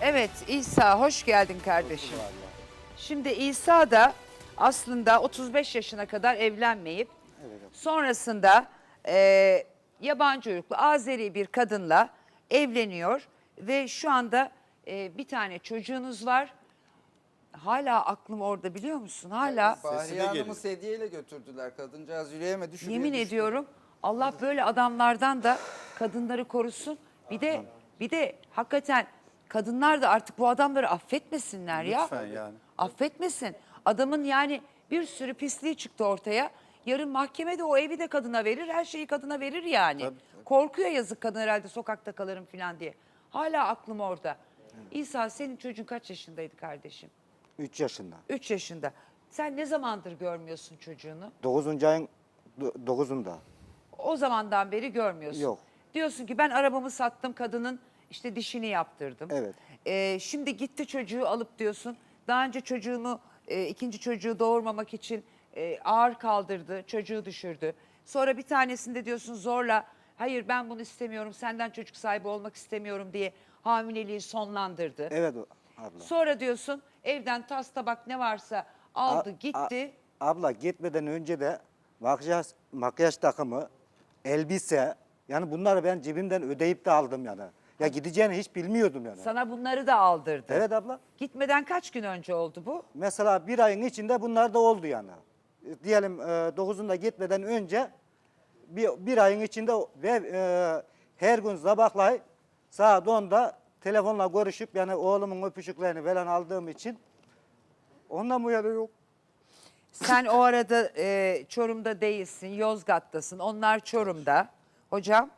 Evet İsa hoş geldin kardeşim. Şimdi İsa da aslında 35 yaşına kadar evlenmeyip sonrasında e, yabancı uyruklu Azeri bir kadınla evleniyor ve şu anda e, bir tane çocuğunuz var. Hala aklım orada biliyor musun? Hala Fahriye Hanım'ı sedyeyle götürdüler. Kadıncağız yürüyemedi. şuraya yemin düştü. ediyorum Allah böyle adamlardan da kadınları korusun. Bir de bir de hakikaten kadınlar da artık bu adamları affetmesinler ya. Lütfen yani. Affetmesin. Adamın yani bir sürü pisliği çıktı ortaya. Yarın mahkemede o evi de kadına verir, her şeyi kadına verir yani. Korkuyor yazık kadın herhalde sokakta kalırım falan diye. Hala aklım orada. İsa senin çocuğun kaç yaşındaydı kardeşim? 3 yaşında. 3 yaşında. Sen ne zamandır görmüyorsun çocuğunu? 9. ayın 9'unda. O zamandan beri görmüyorsun. Yok. Diyorsun ki ben arabamı sattım kadının işte dişini yaptırdım. Evet. Ee, şimdi gitti çocuğu alıp diyorsun. Daha önce çocuğumu e, ikinci çocuğu doğurmamak için e, ağır kaldırdı, çocuğu düşürdü. Sonra bir tanesinde diyorsun zorla hayır ben bunu istemiyorum senden çocuk sahibi olmak istemiyorum diye hamileliği sonlandırdı. Evet abla. Sonra diyorsun evden tas tabak ne varsa aldı A- gitti. abla gitmeden önce de makyaj, makyaj takımı, elbise yani bunları ben cebimden ödeyip de aldım yani. Ya gideceğini hiç bilmiyordum yani. Sana bunları da aldırdı. Evet abla. Gitmeden kaç gün önce oldu bu? Mesela bir ayın içinde bunlar da oldu yani. E, Diyelim e, 9'unda gitmeden önce bir, bir ayın içinde ve e, her gün sabahleyin saat 10'da telefonla görüşüp yani oğlumun öpücüklerini falan aldığım için ondan bu yana yok. Sen o arada e, Çorum'da değilsin, Yozgat'tasın. Onlar Çorum'da. Hocam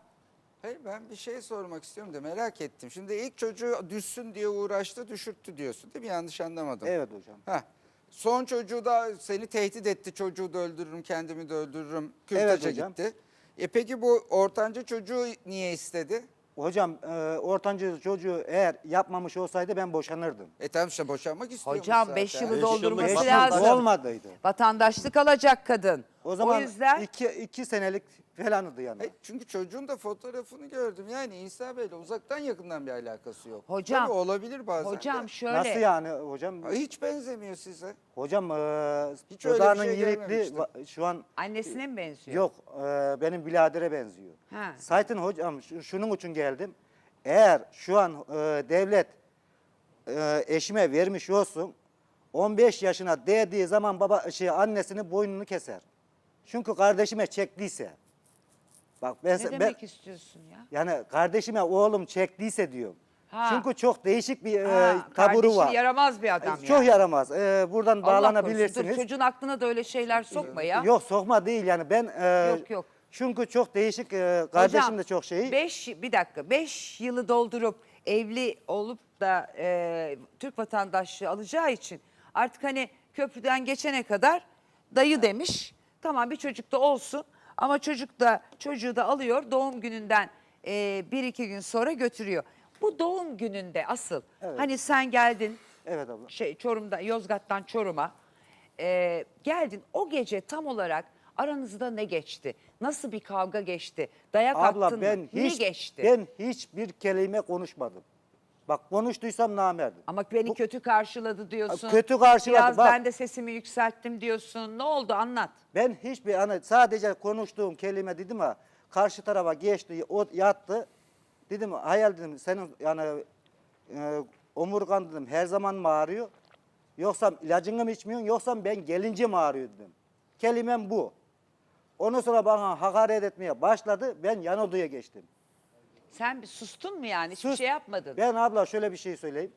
Hayır ben bir şey sormak istiyorum da merak ettim. Şimdi ilk çocuğu düşsün diye uğraştı, düşürttü diyorsun değil mi? Yanlış anlamadım. Evet hocam. Heh. Son çocuğu da seni tehdit etti. Çocuğu da öldürürüm, kendimi de öldürürüm. Kürtaja Evet hocam. gitti. E peki bu ortanca çocuğu niye istedi? Hocam e, ortancı çocuğu eğer yapmamış olsaydı ben boşanırdım. E tamam işte boşanmak istiyormuş hocam zaten. 5 yılı Beş doldurması yıllık lazım. Olmadıydı. Vatandaşlık alacak kadın. O zaman yüzden iki, iki senelik falandı yani. E, çünkü çocuğun da fotoğrafını gördüm. Yani İsa Bey'le uzaktan yakından bir alakası yok. Hocam, Tabii olabilir bazen hocam de. şöyle Nasıl yani hocam? Hiç benzemiyor size. Hocam e, Hiç öyle bir dudağının şey yirikli görmemiştim. şu an annesine mi benziyor? yok e, benim biladere benziyor. Ha. Sayın hocam şu- şunun için geldim. Eğer şu an e, devlet e, eşime vermiş olsun 15 yaşına değdiği zaman baba şey annesinin boynunu keser. Çünkü kardeşime çektiyse. Bak ben, Ne ben demek istiyorsun ya? yani kardeşime oğlum çektiyse diyorum. Ha. Çünkü çok değişik bir e, Ha, taburu kardeşi var. yaramaz bir adam E, Çok yani. yaramaz. E, buradan Allah korusun. bağlanabilirsiniz. Dur, çocuğun aklına da öyle şeyler sokma ya. Yok sokma değil yani ben e, Yok, yok. çünkü çok değişik e, kardeşim de çok şey. Beş, bir dakika. Beş yılı doldurup evli olup da e, Türk vatandaşlığı alacağı için artık hani köprüden geçene kadar dayı demiş. Tamam bir çocuk da olsun ama çocuk da çocuğu da alıyor doğum gününden e, bir iki gün sonra götürüyor. Bu doğum gününde asıl Evet. hani sen geldin Evet abla. şey Çorum'da Yozgat'tan Çorum'a e, geldin o gece tam olarak aranızda ne geçti? Nasıl bir kavga geçti? Dayak attın Abla mı? ben ne hiç geçti? ben hiçbir kelime konuşmadım. Bak konuştuysam namerdim. Ama beni kötü karşıladı diyorsun. Kötü karşıladı, Biraz bak. ben de sesimi yükselttim diyorsun. Ne oldu anlat. Ben hiçbir hani sadece konuştuğum kelime dedim ha karşı tarafa geçti o yattı. Dedim hayal dedim senin yani e, omurgan dedim her zaman mı ağrıyor? Yoksa ilacını mı içmiyorsun yoksa ben gelince mi ağrıyor dedim. Kelimem bu. Ondan sonra bana hakaret etmeye başladı. Ben yan odaya geçtim. Sen bir sustun mu yani? Hiçbir Sus. şey yapmadın. Ben abla şöyle bir şey söyleyeyim.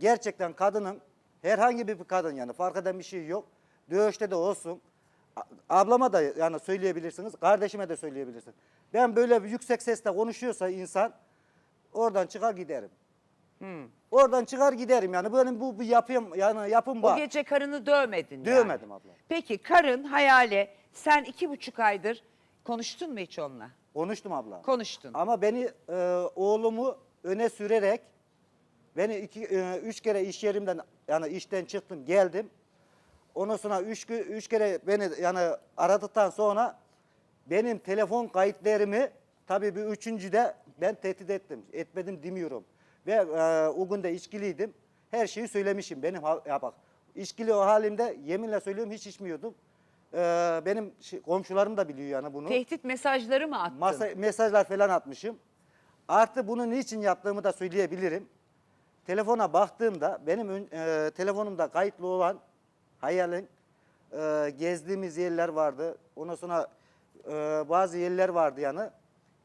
Gerçekten kadının herhangi bir kadın yani fark eden bir şey yok. Dövüşte de olsun. Ablama da yani söyleyebilirsiniz. Kardeşime de söyleyebilirsiniz. Ben böyle bir yüksek sesle konuşuyorsa insan oradan çıkar giderim. Oradan çıkar giderim yani benim bu, bu yapım yani yapım O var. gece karını dövmedin yani. Dövmedim abla. Peki karın hayale sen iki buçuk aydır konuştun mu hiç onunla? Konuştum abla. Konuştun. Ama beni e, oğlumu öne sürerek beni iki, e, üç kere iş yerimden yani işten çıktım geldim. Ondan sonra üç, üç kere beni yani aradıktan sonra benim telefon kayıtlarımı tabii bir üçüncüde ben tehdit ettim. Etmedim demiyorum. Ve e, o gün de içkiliydim. Her şeyi söylemişim. Benim ya bak içkili o halimde yeminle söylüyorum hiç içmiyordum. E, benim şey- komşularım da biliyor yani bunu. Tehdit mesajları mı attın? Masa, mesajlar falan atmışım. Artı bunu niçin yaptığımı da söyleyebilirim. Telefona baktığımda benim e, telefonumda kayıtlı olan hayalin e, gezdiğimiz yerler vardı. Ondan sonra e, bazı yerler vardı yani.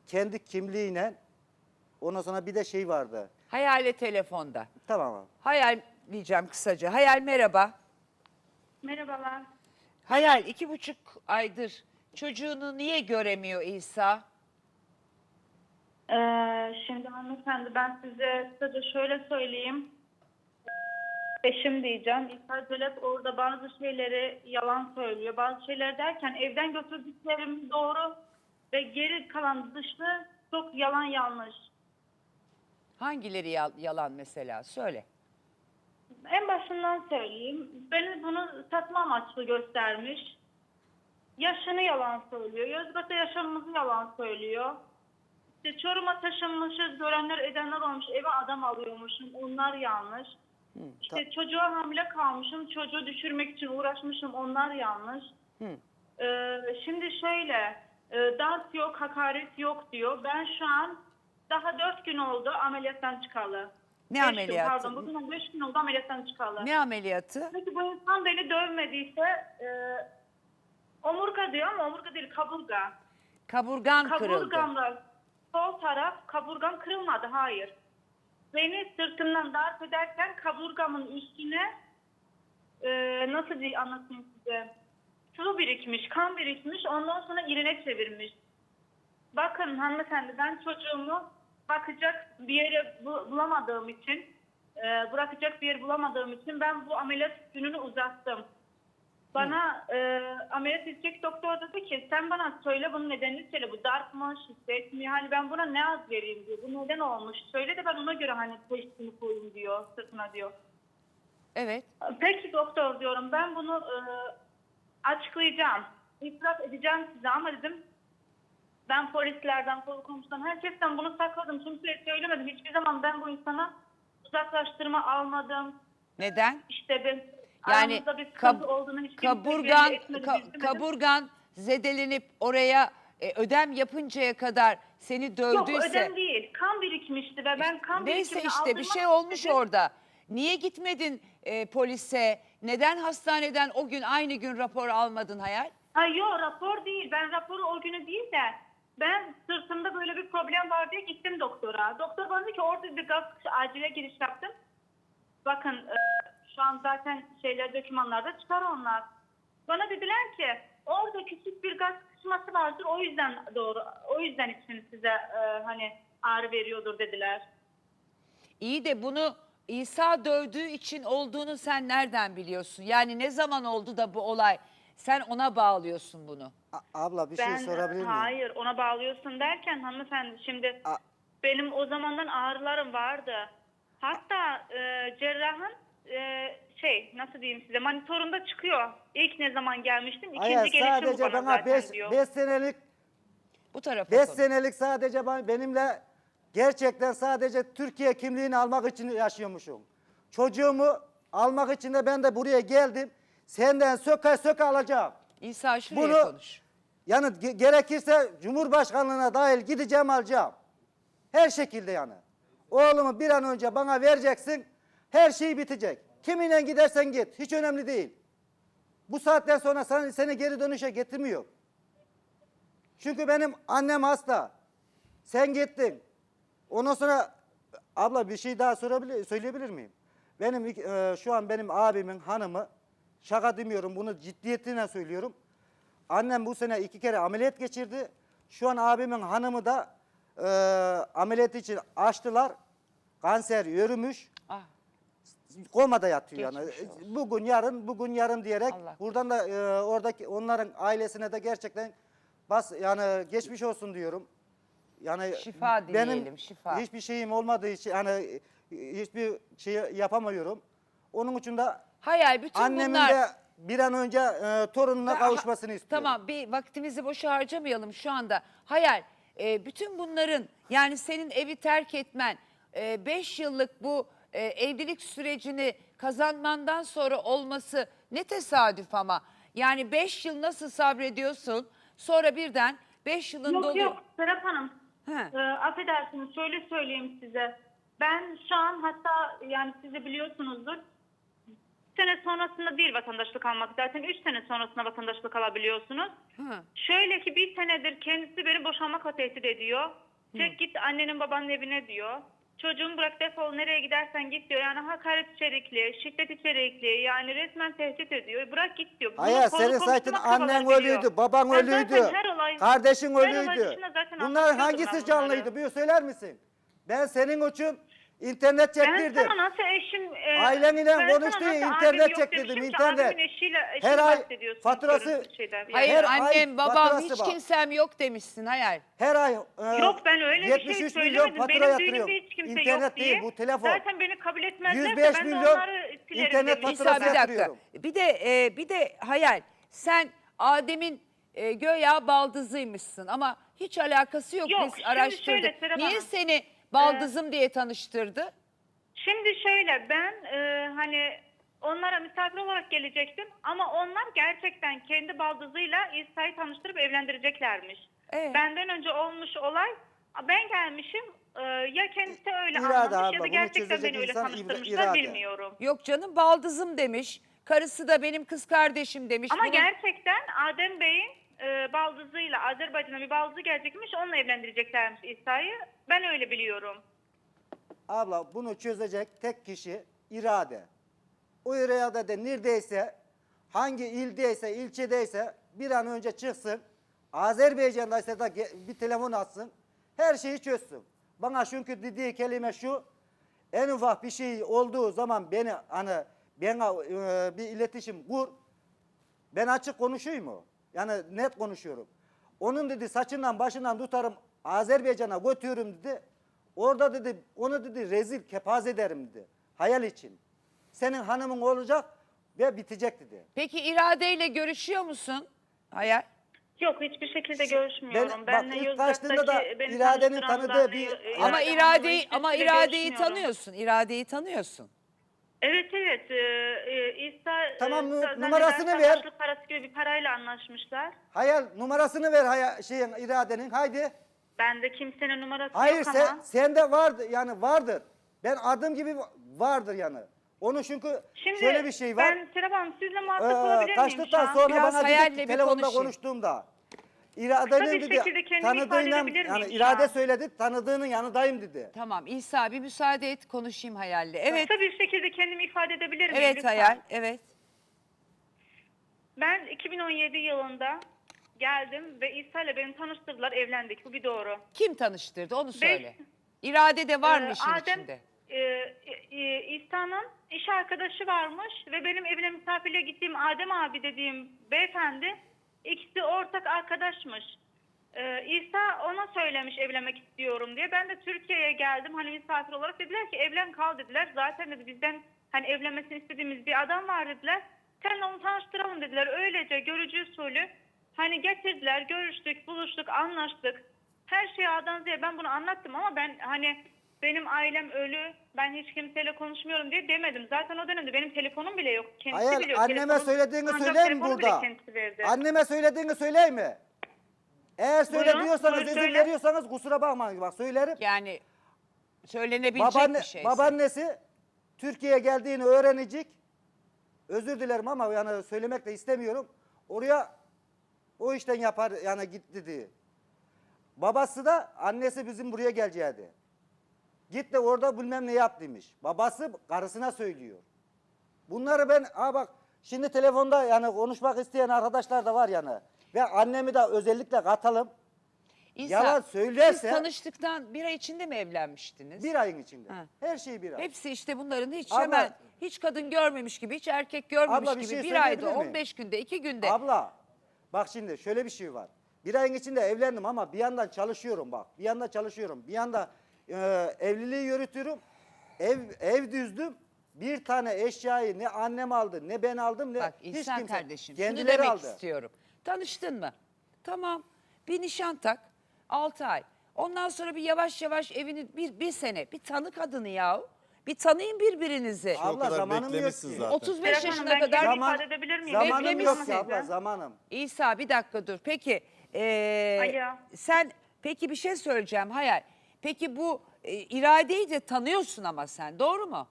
Kendi kimliğine ondan sonra bir de şey vardı. Hayale telefonda. Tamam abi. Hayal diyeceğim kısaca. Hayal merhaba. Merhabalar. Hayal iki buçuk aydır çocuğunu niye göremiyor İsa? Ee, şimdi hanımefendi ben size kısaca şöyle söyleyeyim. Eşim diyeceğim. İlker Celet orada bazı şeyleri yalan söylüyor. Bazı şeyler derken evden götürdüklerim doğru ve geri kalan dışı çok yalan yanlış. Hangileri yal- yalan mesela? Söyle. En başından söyleyeyim. Beni bunu satma amaçlı göstermiş. Yaşını yalan söylüyor. Yozgat'ta yaşamımızı yalan söylüyor. İşte Çorum'a taşınmışız, görenler edenler olmuş, eve adam alıyormuşum, onlar yanlış. İşte çocuğa hamile kalmışım, çocuğu düşürmek için uğraşmışım, onlar yanlış. Ee, şimdi şöyle, e, dans yok, hakaret yok diyor. Ben şu an daha dört gün oldu ameliyattan çıkalı. Ne Beş gün, ameliyatı? Pardon, bugün beş gün oldu ameliyattan çıkalı. Ne ameliyatı? Peki bu insan beni dövmediyse e, omurga diyor ama omurga değil kaburga. Kaburgan kırıldı. Kaburgamda sol taraf kaburgam kırılmadı hayır. Beni sırtımdan darp ederken kaburgamın üstüne e, nasıl diye anlatayım size. Sıvı birikmiş, kan birikmiş ondan sonra irine çevirmiş. Bakın hanımefendi ben çocuğumu bakacak bir yere bu- bulamadığım için e, bırakacak bir yer bulamadığım için ben bu ameliyat gününü uzattım. Bana e, ameliyat edecek doktor dedi ki sen bana söyle bunun nedenini söyle. Bu darp mı, şiddet mi? Hani ben buna ne az vereyim diyor. Bu neden olmuş? Söyle de ben ona göre hani teşhisini koyayım diyor sırtına diyor. Evet. Peki doktor diyorum ben bunu e, açıklayacağım. İtiraf edeceğim size ama dedim ben polislerden, kolu komşudan herkesten bunu sakladım. Kimseye söylemedim. Hiçbir zaman ben bu insana uzaklaştırma almadım. Neden? İşte ben Yani kab- kimse kaburgan etmedi, ka- bildirmedi. kaburgan zedelenip oraya e, ödem yapıncaya kadar seni Yok dövdüyse ödem değil. Kan birikmişti ve ben kan neyse işte bir şey olmuş istedim. orada. Niye gitmedin e, polise? Neden hastaneden o gün aynı gün rapor almadın Hayal? Ha yok rapor değil. Ben raporu o günü değil de ben sırtımda böyle bir problem var diye gittim doktora. Doktor bana dedi ki orada bir gaz acile giriş yaptım. Bakın e, şu an zaten şeyler dokümanlarda çıkar onlar. Bana dediler ki orada küçük bir gaz sıkışması vardır o yüzden doğru o yüzden için size e, hani ağrı veriyordur dediler. İyi de bunu İsa dövdüğü için olduğunu sen nereden biliyorsun? Yani ne zaman oldu da bu olay? Sen ona bağlıyorsun bunu. A- abla bir ben şey sorabilir miyim? hayır ona bağlıyorsun derken hanımefendi şimdi A- benim o zamandan ağrılarım vardı. Hatta e, cerrahın e, şey nasıl diyeyim size monitorunda çıkıyor. İlk ne zaman gelmiştim? İkinci Hayır gelişim sadece bana bana zaten 5 diyor. senelik Bu tarafa 5 konuş. senelik sadece ben- benimle gerçekten sadece Türkiye kimliğini almak için yaşıyormuşum. Çocuğumu almak için de ben de buraya geldim. Senden söke söke alacağım. İsa şuraya Bunu- konuş. Yani ge- gerekirse Cumhurbaşkanlığına dahil gideceğim alacağım. Her şekilde yani. Oğlumu bir an önce bana vereceksin. Her şey bitecek. Kiminle gidersen git. Hiç önemli değil. Bu saatten sonra seni, seni geri dönüşe getirmiyor. Çünkü benim annem hasta. Sen gittin. Ondan sonra abla bir şey daha sorabilir, söyleyebilir miyim? Benim e, şu an benim abimin hanımı şaka demiyorum bunu ciddiyetine söylüyorum. Annem bu sene iki kere ameliyat geçirdi. Şu an abimin hanımı da e, ameliyat için açtılar. Kanser yürümüş. Ah, Komada yatıyor yani. Geçmiş olsun. Bugün yarın, bugün yarın diyerek Allah buradan da e, oradaki onların ailesine de gerçekten bas yani geçmiş olsun diyorum. Yani Şifa dileyelim, benim şifa. hiçbir şeyim olmadığı için hani e, hiçbir şey yapamıyorum. Onun için de Hayal bütün annemin bunlar... de bir an önce e, torununa Ha- kavuşmasını istiyorum. Tamam bir vaktimizi boşa harcamayalım şu anda. Hayal e, bütün bunların yani senin evi terk etmen 5 yıllık bu e, evlilik sürecini kazanmandan sonra olması ne tesadüf ama. Yani 5 yıl nasıl sabrediyorsun sonra birden 5 yılın Yok doluyor. yok Serap Hanım. He. Ee, affedersiniz şöyle söyleyeyim size. Ben şu an hatta yani siz de biliyorsunuzdur. Sene sonrasında değil vatandaşlık almak. Zaten 3 sene sonrasında vatandaşlık alabiliyorsunuz. Hı. Şöyle ki bir senedir kendisi beni boşanmakla tehdit ediyor. Çek git annenin babanın evine diyor. Çocuğumu bırak defol nereye gidersen git diyor. Yani hakaret içerikli, şiddet içerikli yani resmen tehdit ediyor. Bırak git diyor. Hayır senin zaten kadar annen biliyor. ölüydü, baban Ben zaten ölüydü, her olay- kardeşin her olay ölüydü. dışında zaten Bunlar anlatıyordum hangisi ben canlıydı? bunları. Bir söyler misin? Ben senin için internet Ben çektirdim. sana nasıl eşim... E, ben konuştu, nasıl internet çektirdim, internet. eşiyle, Her ay faturası-. Yani- Hayır Her ay annem babam faturası hiç var. kimsem yok demişsin hayal. Her ay e, Yok ben öyle bir şey 73 milyon söylemedim. fatura Benim yatırıyorum. düğünümde hiç kimse İnternet yok diye. değil bu telefon. Zaten beni kabul etmezlerse 105 ben de milyon onları silerim internet. İsa faturası bir dakika. Bir de e, bir de hayal. Sen Adem'in e, göya baldızıymışsın ama hiç alakası yok. Yok, Biz araştırdık. şöyle Niye seni baldızım diye tanıştırdı? Şimdi şöyle ben e, hani onlara misafir olarak gelecektim ama onlar gerçekten kendi baldızıyla İsa'yı tanıştırıp evlendireceklermiş. Evet. Benden önce olmuş olay ben gelmişim e, ya kendisi öyle İrade anlamış abla, ya da bunu gerçekten çözecek beni öyle insan tanıştırmışlar irade. bilmiyorum. Yok canım baldızım demiş. Karısı da benim kız kardeşim demiş. Ama Bunun- gerçekten Adem Bey'in e, baldızıyla Azerbaycan'a bir baldızı gelecekmiş onunla evlendireceklermiş İsa'yı. Ben öyle biliyorum. Abla bunu çözecek tek kişi irade. O irade de neredeyse hangi ildeyse ilçedeyse bir an önce çıksın. Azerbaycan'daysa da bir telefon atsın. Her şeyi çözsün. Bana çünkü dediği kelime şu. En ufak bir şey olduğu zaman beni hani bana e, bir iletişim kur. Ben açık konuşayım mı? Yani net konuşuyorum. Onun dedi saçından başından tutarım Azerbaycan'a götürürüm dedi. Orada dedi onu dedi rezil kepaz ederim dedi. Hayal için. Senin hanımın olacak ve bitecek dedi. Peki iradeyle görüşüyor musun? Hayal. Yok hiçbir şekilde görüşmüyorum. Ben- Ben, bak, ilk kaçtığında da iradenin tanıdığı bir- Ama iradeyi ama iradeyi tanıyorsun. İradeyi tanıyorsun. Evet evet. E, e, İsa Tamam, e, nu- zannedersem numarasını ver. başlık parası gibi bir parayla anlaşmışlar. Hayal numarasını ver hayal, şeyin iradenin haydi. Bende kimsenin numarası Hayır yok sen, ama. sende vardı yani vardır. Ben adım gibi vardır yani. Onun çünkü Şimdi şöyle bir şey var. ben Serap Hanım sizle muhatap Ee, olabilir miyim şu kaçtıktan an? sonra Biraz bana hayalle dedi bir telefonda konuşayım. konuştuğumda İradenin dedi kendimi ifade tanıdığıyla edebilir yani miyim şu irade an? söyledi tanıdığının yanındayım dedi. Tamam İsa bir müsaade et konuşayım hayalle. Evet. Kısa bir şekilde kendimi ifade edebilir miyim Evet lütfen? hayal. Evet. Ben 2017 yılında geldim ve İsa ile beni tanıştırdılar evlendik. Bu bir doğru. Kim tanıştırdı onu söyle. İrade de var mı Ee, işin Adem, içinde? e, e, İsa'nın iş arkadaşı varmış ve benim evine misafirliğe gittiğim Adem abi dediğim beyefendi ikisi ortak arkadaşmış. Ee, İsa ona söylemiş evlenmek istiyorum diye. Ben de Türkiye'ye geldim hani misafir olarak dediler ki evlen kal dediler. Zaten dedi bizden hani evlenmesini istediğimiz bir adam var dediler. Seninle onu tanıştıralım dediler. Öylece görücü usulü hani getirdiler, görüştük, buluştuk, anlaştık. Her şeyi A'dan Z'ye ben bunu anlattım ama ben hani benim ailem ölü, ben hiç kimseyle konuşmuyorum diye demedim. Zaten o dönemde benim telefonum bile yok. Kendisi Hayır biliyor. anneme Telefonum- söylediğini ancak söyleyeyim mi telefonu bile burada? kendisi verdi. Anneme söylediğini söyleyeyim mi? Eğer söyle Buyurun, diyorsanız buyur izin söyle. veriyorsanız kusura bakmayın bak söylerim. Yani söylenebilecek Babaanne, bir şey. babaannesi Türkiye'ye geldiğini öğrenecek. Özür dilerim ama yani söylemek de istemiyorum. Oraya o işten yapar yani gitti diye. Babası da annesi bizim buraya geleceğiydi. Git de orada bilmem ne yap demiş. Babası karısına söylüyor. Bunları ben ha bak şimdi telefonda yani konuşmak isteyen arkadaşlar da var yani. Ve annemi de özellikle katalım. İsa, yalan söylerse- Siz tanıştıktan bir ay içinde mi evlenmiştiniz? Bir ayın içinde. Ha. Her şey bir ay. Hepsi işte bunların hiç Abla- hemen hiç kadın görmemiş gibi, hiç erkek görmemiş Abla bir gibi şey bir ayda, miyim? 15 günde, 2 günde. Abla bak şimdi şöyle bir şey var. Bir ayın içinde evlendim ama bir yandan çalışıyorum bak. Bir yandan çalışıyorum. Bir yanda e, evliliği yürütüyorum. Ev, ev düzdüm. Bir tane eşyayı ne annem aldı ne ben aldım ne Bak hiç İhsan kimse. kardeşim şunu Kendileri demek aldı. istiyorum. Tanıştın mı? Tamam bir nişan tak 6 ay. Ondan sonra bir yavaş yavaş evini bir, bir sene bir tanı kadını ya. Bir tanıyın birbirinizi. Abla, o kadar zamanım yok beklemişsin ki. zaten. 35 Serap Hanım, yaşına ben kadar kendimi Zaman- ifade edebilir miyim? Zamanım yok Beklemişsin ki abla zamanım. İsa bir dakika dur. Peki ee, Alo. sen peki bir şey söyleyeceğim Hayal. Peki bu e, iradeyi de tanıyorsun ama sen doğru mu?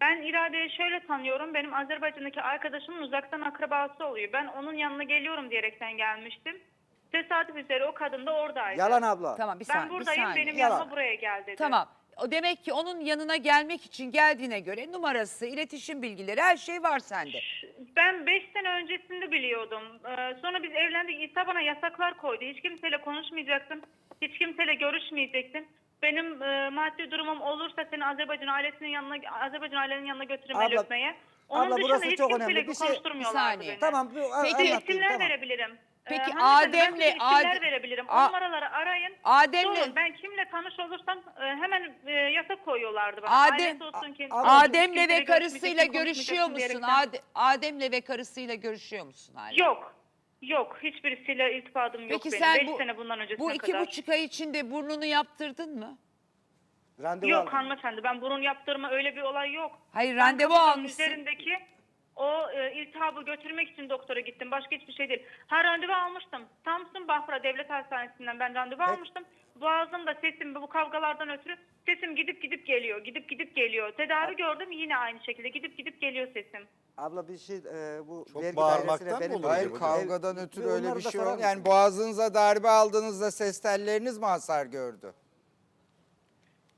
Ben İrade'yi şöyle tanıyorum. Benim Azerbaycan'daki arkadaşımın uzaktan akrabası oluyor. Ben onun yanına geliyorum diyerekten gelmiştim. Tesadüf üzere o kadın da oradaydı. Yalan abla. Tamam bir Ben saniye. bir buradayım saniye. benim Yalan. yanıma buraya gel dedi. Tamam. O demek ki onun yanına gelmek için geldiğine göre numarası, iletişim bilgileri her şey var sende. Ben 5 sene öncesinde biliyordum. Ee, sonra biz evlendik. İsa bana yasaklar koydu. Hiç kimseyle konuşmayacaksın. Hiç kimseyle görüşmeyeceksin. Benim e, maddi durumum olursa seni Azerbaycan ailesinin yanına Azerbaycan ailenin yanına götürüp el Abla- öpmeye. Onun abla, dışında burası hiç çok kimseyle önemli. Bir şey- konuşturmuyorlardı Bir saniye. beni. Tamam bu a- Peki, anlatayım, İsimler tamam. verebilirim. Peki, Ee, hanımefendi, ben Adem'le- size isimler Adem- verebilirim. A- numaraları arayın. Adem'le- Sorun. Ben kimle tanış olursam e, hemen e, yasak koyuyorlardı bana. Adem- Ailesi olsun ki. A- Adem'le kimseyle ve karısıyla görüşmeyeceksin, görüşüyor musun? Ade- Adem'le ve karısıyla görüşüyor musun hala? Yok. Yok. Hiçbirisiyle irtibatım yok Peki benim. sen Beş bu, sene bundan öncesine bu iki kadar. buçuk ay içinde burnunu yaptırdın mı? Randevu Yok aldım. hanımefendi ben burun yaptırma öyle bir olay yok. Hayır Ben randevu kaburgamın almışsın. Üzerindeki o e, iltihabı götürmek için doktora gittim. Başka hiçbir şey değil. Ha randevu almıştım. Samsun Bafra Devlet Hastanesi'nden ben randevu almıştım. Boğazımda sesim bu kavgalardan ötürü sesim gidip gidip geliyor. Gidip gidip geliyor. Tedavi gördüm yine aynı şekilde gidip gidip geliyor sesim. Abla bir şey e, bu Çok vergi bağırmaktan dairesine mı benim... oluyor Hayır kavgadan Ev- ötürü öyle bir da şey sorar yok. Yani boğazınıza darbe aldığınızda ses telleriniz mi hasar gördü?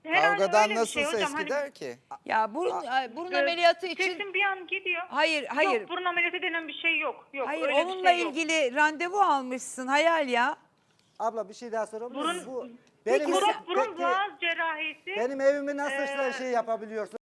Herhalde Kavgadan bir nasıl şey ses hocam. Hani, gider ki? Ya burun, ay, burun e, ameliyatı için... Sesim bir an gidiyor. Hayır, hayır. Yok burun ameliyatı denen bir şey yok. Yok Hayır öyle bir onunla şey yok. ilgili randevu almışsın Hayal ya. Abla bir şey daha sorabilir Burun-? Bu, Peki benim, Burun, burun peki, boğaz cerrahisi. benim evimi nasıl Ee, şey yapabiliyorsun?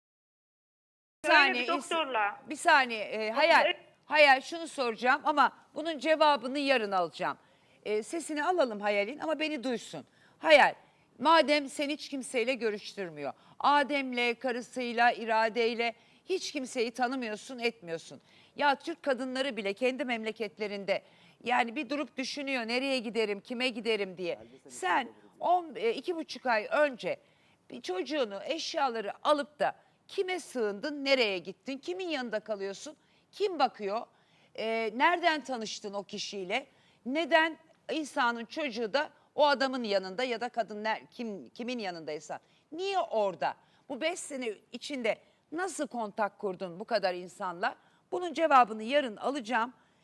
Bir Öyle saniye. bir doktorla. Bir saniye e, Hayal. Evet. Hayal şunu soracağım ama bunun cevabını yarın alacağım. E, sesini alalım Hayal'in ama beni duysun. Hayal madem sen hiç kimseyle görüştürmüyor. Adem'le, karısıyla, iradeyle hiç kimseyi tanımıyorsun, etmiyorsun. Ya Türk kadınları bile kendi memleketlerinde yani bir durup düşünüyor nereye giderim, kime giderim diye. Sen on, e, iki buçuk ay önce bir çocuğunu, eşyaları alıp da kime sığındın, nereye gittin, kimin yanında kalıyorsun, kim bakıyor, Ee, nereden tanıştın o kişiyle, neden İsa'nın çocuğu da o adamın yanında ya da kadın ner- kim kimin yanındaysa, niye orada? Bu beş sene içinde nasıl kontak kurdun bu kadar insanla? Bunun cevabını yarın alacağım.